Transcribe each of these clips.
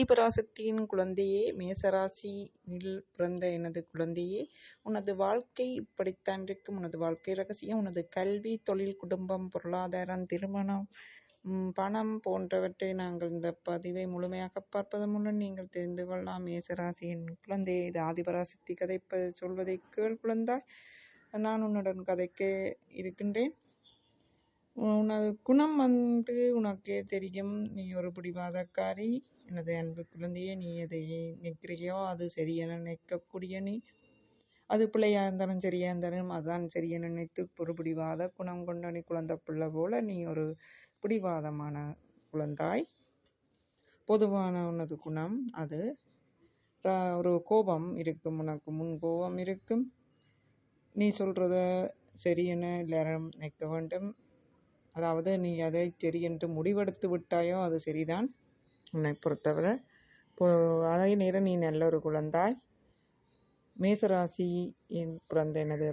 ஆதிபராசக்தியின் குழந்தையே மேசராசியில் பிறந்த எனது குழந்தையே உனது வாழ்க்கை இப்படித்தான் இருக்கும். உனது வாழ்க்கை ரகசியம் உனது கல்வி தொழில் குடும்பம் பொருளாதாரம் திருமணம் பணம் போன்றவற்றை நாங்கள் இந்த பதிவை முழுமையாக பார்ப்பதன் மூலம் நீங்கள் தெரிந்து கொள்ளலாம். மேசராசியின் குழந்தையே இது ஆதிபராசக்தி கதைப்ப சொல்வதை கேள் குழந்தாய். நான் உன்னுடன் கதைக்க இருக்கின்றேன். உனது குணம் வந்து உனக்கே தெரியும். நீ ஒரு பிடிவாதக்காரி. எனது அன்பு குழந்தையே நீ எதை நிற்கிறியோ அது சரியென நினைக்கக்கூடிய நீ. அது பிள்ளையாக இருந்தாலும் சரியாக இருந்தாலும் அதான் சரியென நினைத்து ஒரு பிடிவாத குணம் கொண்ட நீ குழந்தை பிள்ளை போல நீ ஒரு பிடிவாதமான குழந்தாய். பொதுவான உனது குணம் அது. ஒரு கோபம் இருக்கும். உனக்கு முன் கோபம் இருக்கும். நீ சொல்கிறத சரியென எல்லாரும் நிற்க வேண்டும். அதாவது நீ அதை சரி என்று முடிவெடுத்து விட்டாயோ அது சரிதான். உன்னை பொறுத்தவரை இப்போ அதே நேரம் நீ நல்ல ஒரு குழந்தாய். மேசராசியின் பிறந்த எனது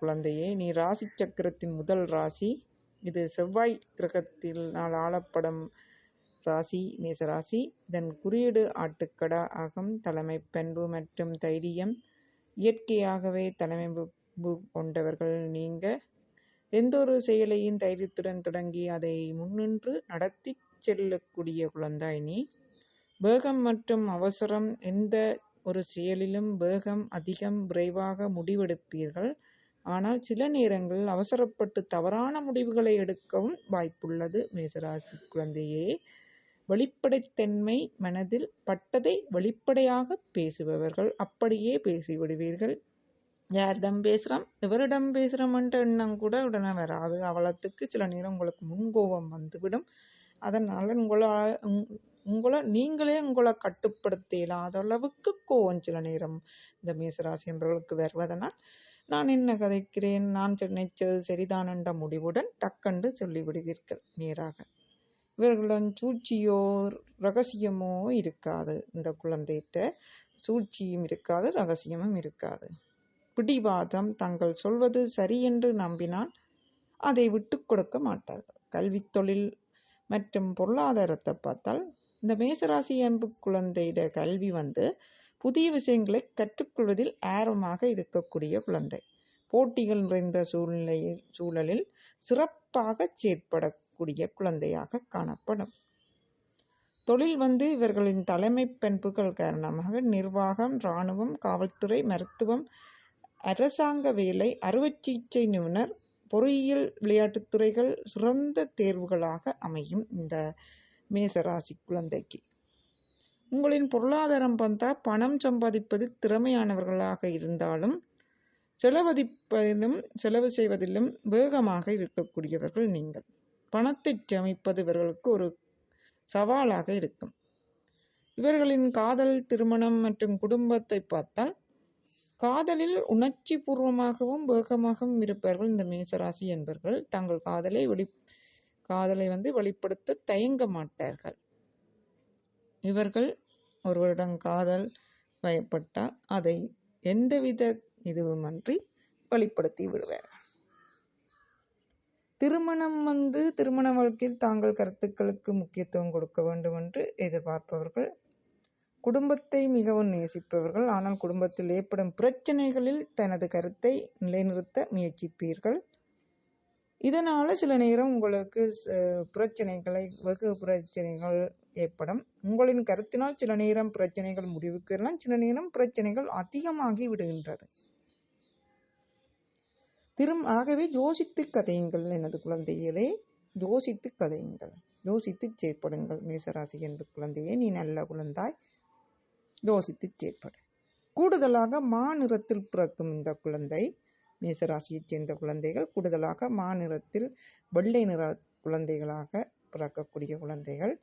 குழந்தையே நீ ராசி சக்கரத்தின் முதல் ராசி. இது செவ்வாய் கிரகத்தில் நாள் ஆளப்படும் ராசி மேசராசி. இதன் குறியீடு ஆட்டுக்கடா ஆகும். தலைமை பண்பு மற்றும் தைரியம் இயற்கையாகவே தலைமை கொண்டவர்கள் நீங்கள் எந்த ஒரு செயலையும் தைரியத்துடன் தொடங்கி அதை முன்னின்று நடத்தி செல்லக்கூடிய குழந்தாய் நீ. வேகம் மற்றும் அவசரம் எந்த ஒரு செயலிலும் வேகம் அதிகம் விரைவாக முடிவெடுப்பீர்கள். ஆனால் சில நேரங்களில் அவசரப்பட்டு தவறான முடிவுகளை எடுக்கவும் வாய்ப்புள்ளது. மேசராசி குழந்தையே வெளிப்படைத்தன்மை மனதில் பட்டதை வெளிப்படையாக பேசுபவர்கள் அப்படியே பேசிவிடுவீர்கள். யாரிடம் பேசுகிறோம் எவரிடம் பேசுகிறோமன்ற எண்ணம் கூட உடனே வராது. அவலத்துக்கு சில நேரம் உங்களுக்கு முன்கோபம் வந்துவிடும். அதனால் உங்களை உங்களை நீங்களே உங்களை கட்டுப்படுத்த இயலாத அளவுக்கு கோவம் சில நேரம் இந்த மேசராசி என்பவர்களுக்கு வருவதனால் நான் என்ன கதைக்கிறேன்? நான் நினைச்சது சரிதான் என்ற முடிவுடன் டக்கண்டு சொல்லிவிடுவீர்கள். நேராக. இவர்களிடம் சூழ்ச்சியோ ரகசியமோ இருக்காது. இந்த குழந்தைகிட்ட சூழ்ச்சியும் இருக்காது ரகசியமும் இருக்காது. பிடிவாதம் தங்கள் சொல்வது சரியென்று நம்பினால் அதை விட்டு கொடுக்க மாட்டார்கள். கல்வி தொழில் மற்றும் பொருளாதாரத்தை பார்த்தால் இந்த மேசராசி அன்பு குழந்தையிட கல்வி வந்து புதிய விஷயங்களை கற்றுக்கொள்வதில் ஆர்வமாக இருக்கக்கூடிய குழந்தை. போட்டிகள் நிறைந்த சூழ்நிலையில் சூழலில் சிறப்பாக செயற்படக்கூடிய குழந்தையாக காணப்படும். தொழில் வந்து இவர்களின் தலைமை பண்புகள் காரணமாக நிர்வாகம் இராணுவம் காவல்துறை மருத்துவம் அரசாங்க வேலை அறுவை சிகிச்சை நிபுணர் பொறியியல் விளையாட்டுத் துறைகள் சிறந்த தேர்வுகளாக அமையும் இந்த மேசராசி குழந்தைக்கு. உங்களின் பொருளாதாரம் பார்த்தா பணம் சம்பாதிப்பது திறமையானவர்களாக இருந்தாலும் செலவதிப்பதிலும் செலவு செய்வதிலும் வேகமாக இருக்கக்கூடியவர்கள் நீங்கள். பணத்தை அமைப்பது இவர்களுக்கு ஒரு சவாலாக இருக்கும். இவர்களின் காதல் திருமணம் மற்றும் குடும்பத்தை பார்த்தால் காதலில் உணர்ச்சி பூர்வமாகவும் வேகமாகவும் இருப்பார்கள் இந்த மேசராசி என்பவர்கள் தங்கள் காதலை வெளி காதலை வந்து வெளிப்படுத்த தயங்க மாட்டார்கள். இவர்கள் ஒருவரிடம் காதல் பயப்பட்டால் அதை எந்தவித இதுவுமன்றி வெளிப்படுத்தி விடுவார். திருமணம் வந்து திருமண வாழ்க்கையில் தாங்கள் கருத்துக்களுக்கு முக்கியத்துவம் கொடுக்க வேண்டும் என்று எதிர்பார்ப்பவர்கள் குடும்பத்தை மிகவும் நேசிப்பவர்கள். ஆனால் குடும்பத்தில் ஏற்படும் பிரச்சனைகளில் தனது கருத்தை நிலைநிறுத்த முயற்சிப்பீர்கள். இதனால் சில நேரம் உங்களுக்கு பிரச்சனைகளை வெகு பிரச்சனைகள் ஏற்படும். உங்களின் கருத்தினால் சில நேரம் பிரச்சனைகள் முடிவுக்கு வரலாம். சில நேரம் பிரச்சனைகள் அதிகமாகி விடுகின்றது. திரும் ஆகவே யோசித்து கதையுங்கள் எனது குழந்தைகளே. யோசித்து கதையுங்கள். யோசித்து செயற்படுங்கள். மேசராசி என்று குழந்தையே நீ நல்ல குழந்தாய். யோசித்து செயற்படு கூடுதலாக மா நிறத்தில் பிறக்கும் இந்த குழந்தை மேசராசியைச் சேர்ந்த குழந்தைகள் கூடுதலாக மா நிறத்தில் வெள்ளை நிற குழந்தைகளாக பிறக்கக்கூடிய குழந்தைகள்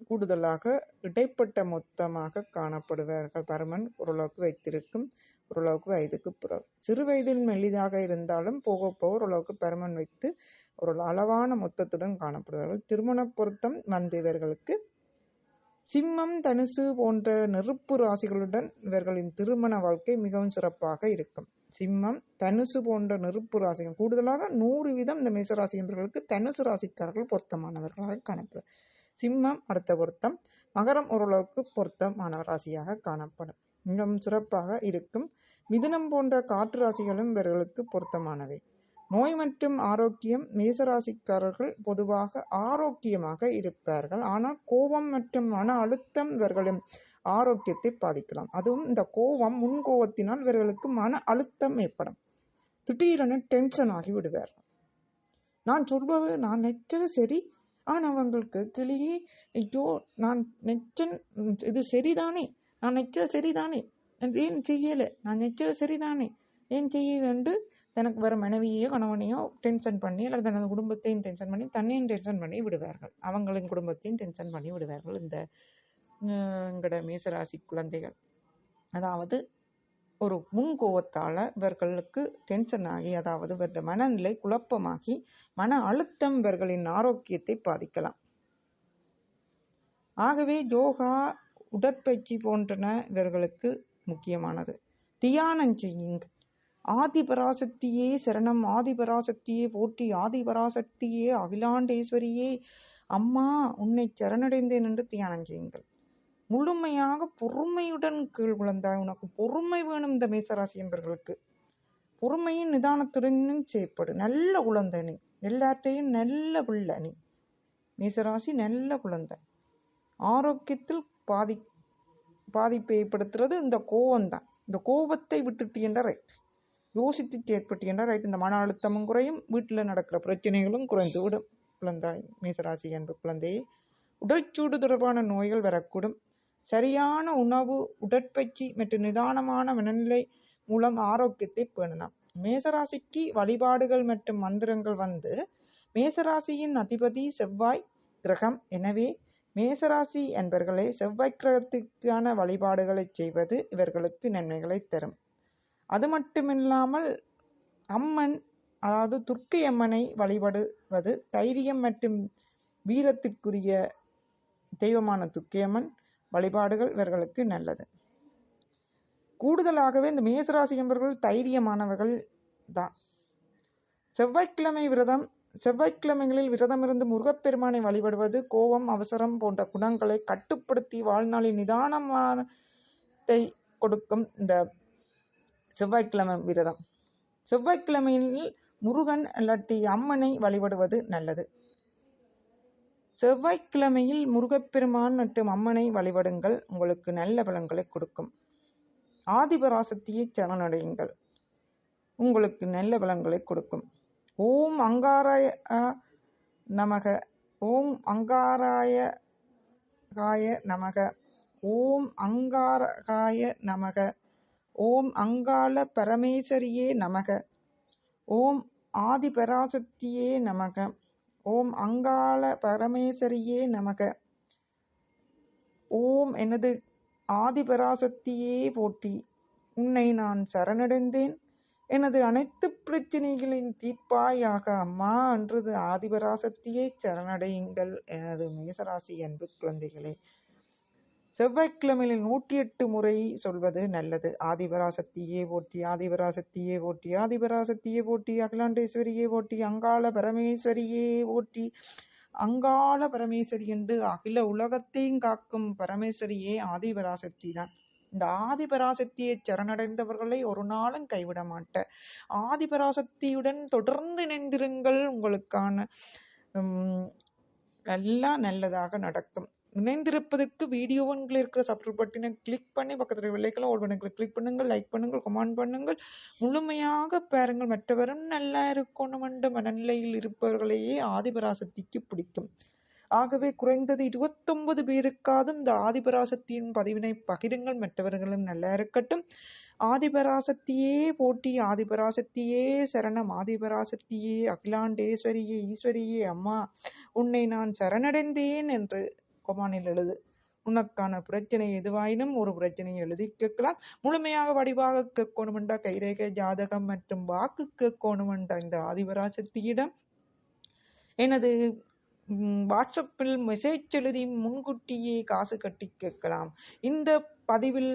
கூடுதலாக இடைப்பட்ட மொத்தமாக காணப்படுவார்கள். பருமன் ஓரளவுக்கு வைத்திருக்கும் ஓரளவுக்கு வயதுக்கு புறம் சிறு வயதில் மெல்லிதாக இருந்தாலும் போக போக ஓரளவுக்கு பருமன் வைத்து ஒரு அளவான மொத்தத்துடன் காணப்படுவார்கள். திருமண பொருத்தம் வந்த இவர்களுக்கு சிம்மம் தனுசு போன்ற நெருப்பு ராசிகளுடன் இவர்களின் திருமண வாழ்க்கை மிகவும் சிறப்பாக இருக்கும். சிம்மம் தனுசு போன்ற நெருப்பு ராசிகள் கூடுதலாக நூறு வீதம் இந்த மேசராசி என்பவர்களுக்கு தனுசு ராசிக்காரர்கள் பொருத்தமானவர்களாக காணப்படும். சிம்மம் அடுத்த பொருத்தம். மகரம் ஓரளவுக்கு பொருத்தமான ராசியாக காணப்படும். மிகவும் சிறப்பாக இருக்கும். மிதுனம் போன்ற காற்று ராசிகளும் இவர்களுக்கு பொருத்தமானவை. நோய் மற்றும் ஆரோக்கியம் மேசராசிக்காரர்கள் பொதுவாக ஆரோக்கியமாக இருப்பார்கள். ஆனால் கோபம் மற்றும் மன அழுத்தம் இவர்களின் ஆரோக்கியத்தை பாதிக்கலாம். அதுவும் இந்த கோபம் முன்கோபத்தினால் இவர்களுக்கு மன அழுத்தம் ஏற்படும். திடீரென டென்ஷன் ஆகி விடுவார்கள். நான் சொல்வது நான் நெச்சது சரி. ஆனால் அவங்களுக்கு கிளியே ஐயோ நான் நெச்சன் இது சரிதானே? நான் நெச்சது சரிதானே? ஏன் செய்யலை? நான் நெச்சது சரிதானே? ஏன் செய்யண்டு தனக்கு வர மனைவியையோ கணவனையோ டென்ஷன் பண்ணி அல்லது தனது குடும்பத்தையும் டென்ஷன் பண்ணி தன்னையும் டென்ஷன் பண்ணி விடுவார்கள். அவங்களின் குடும்பத்தையும் டென்ஷன் பண்ணி விடுவார்கள். இந்த எங்களோட மேசராசி குழந்தைகள். அதாவது ஒரு முன் கோவத்தால் இவர்களுக்கு டென்ஷன் ஆகி அதாவது இவருடைய மனநிலை குழப்பமாகி மன அழுத்தம் இவர்களின் ஆரோக்கியத்தை பாதிக்கலாம். ஆகவே யோகா உடற்பயிற்சி போன்றன இவர்களுக்கு முக்கியமானது. தியானம் செய்யுங்கள். ஆதிபராசக்தியே சரணம் ஆதிபராசக்தியே போற்றி ஆதிபராசக்தியே அகிலாண்டேஸ்வரியே. அம்மா உன்னை சரணடைந்தேன் என்று தியானம் செய்யுங்கள் முழுமையாக பொறுமையுடன் கீழ் குழந்தாய் உனக்கு பொறுமை வேணும் இந்த மேசராசி என்பவர்களுக்கு பொறுமையும் நிதானத்துடனும் செய்யப்படு நல்ல குழந்தை நீ. எல்லாத்தையும் நல்ல பிள்ளை நீ. மேசராசி நல்ல குழந்தை. ஆரோக்கியத்தில் பாதி பாதிப்பை ஏற்படுத்துறது இந்த கோபம்தான் இந்த கோபத்தை விட்டுட்டு என்ற ரைட் யோசித்து செயற்பட்டு ரைட் இந்த மன அழுத்தமும் குறையும் வீட்டில் நடக்கிற பிரச்சனைகளும் குறைந்து விடும். குழந்தாய் மேசராசி என்ற குழந்தையே உடற்சூடு தொடர்பான நோய்கள் வரக்கூடும். சரியான உணவு உடற்பயிற்சி மற்றும் நிதானமான மனநிலை மூலம் ஆரோக்கியத்தை பேணலாம். மேசராசிக்கு வழிபாடுகள் மற்றும் மந்திரங்கள் வந்து மேசராசியின் அதிபதி செவ்வாய் கிரகம். எனவே மேசராசி என்பர்களே செவ்வாய் கிரகத்திற்கான வழிபாடுகளை செய்வது இவர்களுக்கு நன்மைகளை தரும். அது மட்டுமில்லாமல் அம்மன் அதாவது துர்க்கை அம்மனை வழிபடுவது தைரியம் மற்றும் வீரத்திற்குரிய தெய்வமான துர்க்கையம்மன் வழிபாடுகள் இவர்களுக்கு நல்லது. கூடுதலாகவே இந்த மேசராசி என்பவர்கள் தைரியமானவர்கள் தான். செவ்வாய்க்கிழமை விரதம் செவ்வாய்க்கிழமைகளில் விரதமிருந்து முருகப்பெருமானை வழிபடுவது கோபம் அவசரம் போன்ற குணங்களை கட்டுப்படுத்தி வாழ்நாளில் நிதானமானத்தை கொடுக்கும் இந்த செவ்வாய்க்கிழமை விரதம். செவ்வாய்க்கிழமையில் முருகன் இல்லாட்டி அம்மனை வழிபடுவது நல்லது. செவ்வாய்க்கிழமையில் முருகப்பெருமான் மற்றும் அம்மனை வழிபடுங்கள். உங்களுக்கு நல்ல பலன்களை கொடுக்கும். ஆதிபராசக்தியை சரணடையுங்கள். உங்களுக்கு நல்ல பலன்களை கொடுக்கும். ஓம் அங்காராய நமக. ஓம் அங்காராய காய நமக. ஓம் அங்காரகாய நமக. ஓம் அங்காள பரமேஸ்வரியே நமக. ஓம் ஆதிபராசக்தியே நமக. ஓம் அங்காள பரமேஸ்வரியே நமக. ஓம் எனது ஆதிபராசக்தியே போற்றி. உன்னை நான் சரணடைந்தேன். எனது அனைத்து பிரச்சனைகளின் தீர்ப்பாயாக அம்மா என்றது ஆதிபராசக்தியை சரணடையுங்கள். எனது மேசராசி அன்பு குழந்தைகளே செவ்வாய்க்கிழமையில் நூற்றி எட்டு முறை சொல்வது நல்லது. ஆதிபராசக்தியே போற்றி ஆதிபராசக்தியே போற்றி ஆதிபராசக்தியே போற்றி அகிலாண்டேஸ்வரியே போற்றி அங்காள பரமேஸ்வரியே போற்றி. அங்காள பரமேஸ்வரி என்று அகில உலகத்தையும் காக்கும் பரமேஸ்வரியே ஆதிபராசக்தி தான். இந்த ஆதிபராசக்தியை சரணடைந்தவர்களை ஒரு நாளும் கைவிட மாட்ட ஆதிபராசக்தியுடன் தொடர்ந்து இணைந்திருங்கள். உங்களுக்கான எல்லாம் நல்லதாக நடக்கும். இணைந்திருப்பதற்கு வீடியோவில் இருக்கிற சப்ஸ்கிரைப் பட்டினை கிளிக் பண்ணி பக்கத்தில் விலைக்கெல்லாம் ஓல் பண்ணுங்கள். கிளிக் பண்ணுங்கள் லைக் பண்ணுங்கள் கமெண்ட் பண்ணுங்கள். முழுமையாக பாருங்கள். மற்றவரும் நல்லா இருக்கணும் என்ற மனநிலையில் இருப்பவர்களையே ஆதிபராசக்திக்கு பிடிக்கும். ஆகவே குறைந்தது இருபத்தொன்பது பேருக்காவது இந்த ஆதிபராசக்தியின் பதிவினை பகிருங்கள். மற்றவர்களும் நல்லா இருக்கட்டும். ஆதிபராசக்தியே போட்டி ஆதிபராசக்தியே சரணம் ஆதிபராசக்தியே அகிலாண்டேஸ்வரியே ஈஸ்வரியே அம்மா உன்னை நான் சரணடைந்தேன் என்று கொமானில் எழுது. உனக்கான பிரச்சனை எதுவாயினும் ஒரு பிரச்சனையை எழுதி கேட்கலாம். முழுமையாக வடிவாக கேட்கணுமெண்டா? கைரேகை ஜாதகம் மற்றும் வாக்கு கேட்கணுமெண்டா? இந்த ஆதிபராசக்தியிடம். எனது வாட்ஸ்அப்பில் மெசேஜ் எழுதி முன்கூட்டியே காசு கட்டி கேட்கலாம். இந்த பதிவில்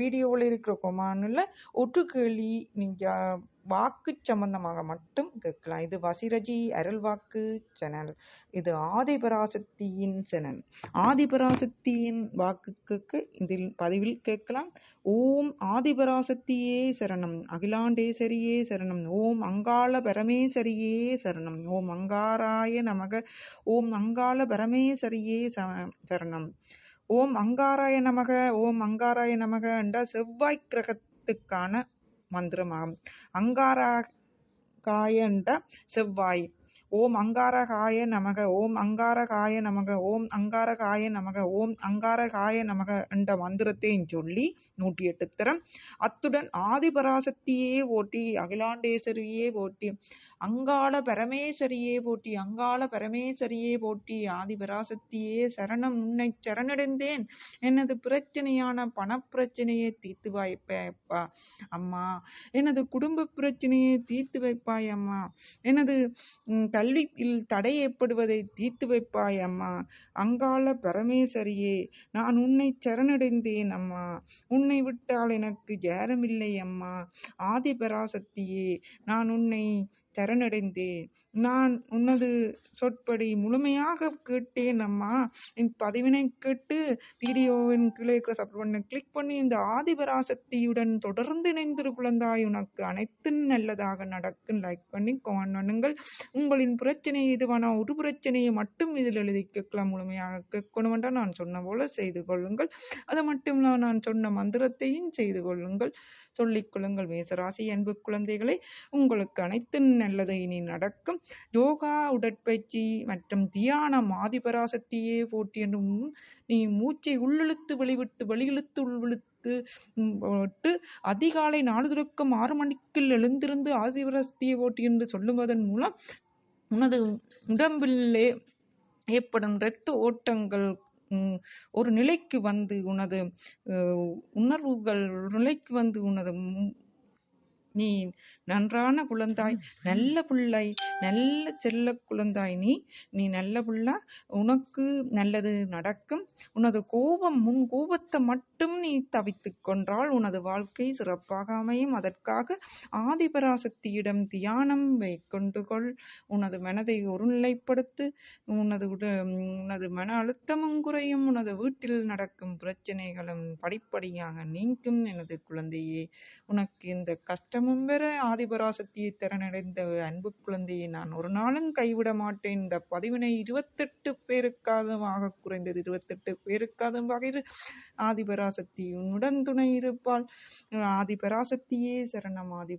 வீடியோவில் இருக்கிற கொமானில் ஒட்டு கேள்வி நீங்கள் வாக்கு சம்பந்தமாக மட்டும் கேட்கலாம். இது வசிரஜி அருள்வாக்கு சேனல் இது ஆதிபராசக்தியின் சேனல் ஆதிபராசக்தியின் வாக்குக்கு இதில் பதிவில் கேட்கலாம். ஓம் ஆதிபராசக்தியே சரணம். அகிலாண்டேஸ்வரியே சரணம். ஓம் அங்காள பரமேஸ்வரியே சரணம். ஓம் அங்காராய நமக. ஓம் அங்காள பரமேஸ்வரியே சரணம். ஓம் அங்காராய நமக. ஓம் அங்காராய நமக என்ற செவ்வாய் கிரகத்துக்கான மந்திரமாகும் அங்காரகாய என்ற செவ்வாய். ஓம் அங்காரகாய நமக ஓம் அங்காரகாய நமக ஓம் அங்காரகாய நமக ஓம் அங்காரகாய நமக என்ற மந்திரத்தையும் சொல்லி நூற்றி எட்டு தரம் அத்துடன் ஆதிபராசக்தியே போட்டி அகிலாண்டேஸ்வரியே போட்டி அங்காள பரமேஸ்வரியே போட்டி அங்காள பரமேஸ்வரியே போட்டி ஆதிபராசக்தியே சரணம் உன்னை சரணடைந்தேன். எனது பிரச்சனையான பணப்பிரச்சனையை தீர்த்து வைப்பா அம்மா. எனது குடும்ப பிரச்சனையை தீர்த்து வைப்பாய் அம்மா. எனது கல்வியில் தடை ஏற்படுவதை தீர்த்து வைப்பாய் அம்மா. அங்காள பரமேஸ்வரியே நான் உன்னை சரணடைந்தேன் அம்மா. உன்னை விட்டால் எனக்கு யாருமில்லை அம்மா. ஆதிபராசக்தியே நான் உன்னை சரணடைந்தேன் நான் உனது சொற்படி முழுமையாக கேட்டேன் அம்மா. என் பதிவினை கேட்டு வீடியோவின் கீழே இருக்கிற சப்ஸ்கிரைப் பண்ண கிளிக் பண்ணி இந்த ஆதிபராசக்தியுடன் தொடர்ந்து இணைந்திரு குழந்தாய். உனக்கு அனைத்தும் நல்லதாக நடக்கும். லைக் பண்ணி கமெண்ட் பண்ணுங்கள். உங்களின் பிரச்சனை இதுவான ஒரு பிரச்சனையை மட்டும் இதில் எழுதி கேட்கலாம். முழுமையாக கேட்கணும் என்றால் நான் சொன்ன போல செய்து கொள்ளுங்கள். அது மட்டும் இல்ல, நான் சொன்ன மந்திரத்தையும் செய்து கொள்ளுங்கள். சொல்லிக் கொள்ளுங்கள். மேசராசி அன்பு குழந்தைகளை உங்களுக்கு அனைத்து நல்லது இனி நடக்கும். யோகா உடற்பயிற்சி மற்றும் தியானம் ஆதிபராசக்தியே போட்டி என்றும் நீ மூச்சை உள்ளிழுத்து வெளிவிட்டு வெளியிழுத்து உள்விழுத்து விட்டு அதிகாலை நாலு ஆறு மணிக்கு எழுந்திருந்து ஆதிபராசக்தியை ஓட்டி என்று சொல்லுவதன் மூலம் உனது உடம்பிலே ஏற்படும் இரத்த ஓட்டங்கள் ஒரு நிலைக்கு வந்து உனது உணர்வுகள் ஒரு நிலைக்கு வந்து உனது நீ நன்றான குழந்தாய் நல்ல பிள்ளை நல்ல செல்ல குழந்தாய் நீ. நீ நல்ல பிள்ளை உனக்கு நல்லது நடக்கும். உனது கோபம் முன் கோபத்தை மட்டும் நீ தவித்து கொண்டால் உனது வாழ்க்கை சிறப்பாக அமையும். அதற்காக ஆதிபராசக்தியிடம் தியானம் வைக்கொண்டு கொள் உனது மனதை ஒருநிலைப்படுத்து. உனது உட உனது மன அழுத்தமும் குறையும். உனது வீட்டில் நடக்கும் பிரச்சனைகளும் படிப்படியாக நீங்கும். எனது குழந்தையே உனக்கு இந்த கஷ்டம் கஷ்டமும் பெற ஆதிபராசக்தியை திறனடைந்த அன்பு குழந்தையை நான் ஒரு நாளும் கைவிட மாட்டேன். இந்த பதிவினை இருபத்தெட்டு பேருக்காதமாக குறைந்தது இருபத்தெட்டு பேருக்காத வகையில் ஆதிபராசக்தி உன்னுடன் துணை இருப்பாள். ஆதிபராசக்தியே சரணம் ஆதி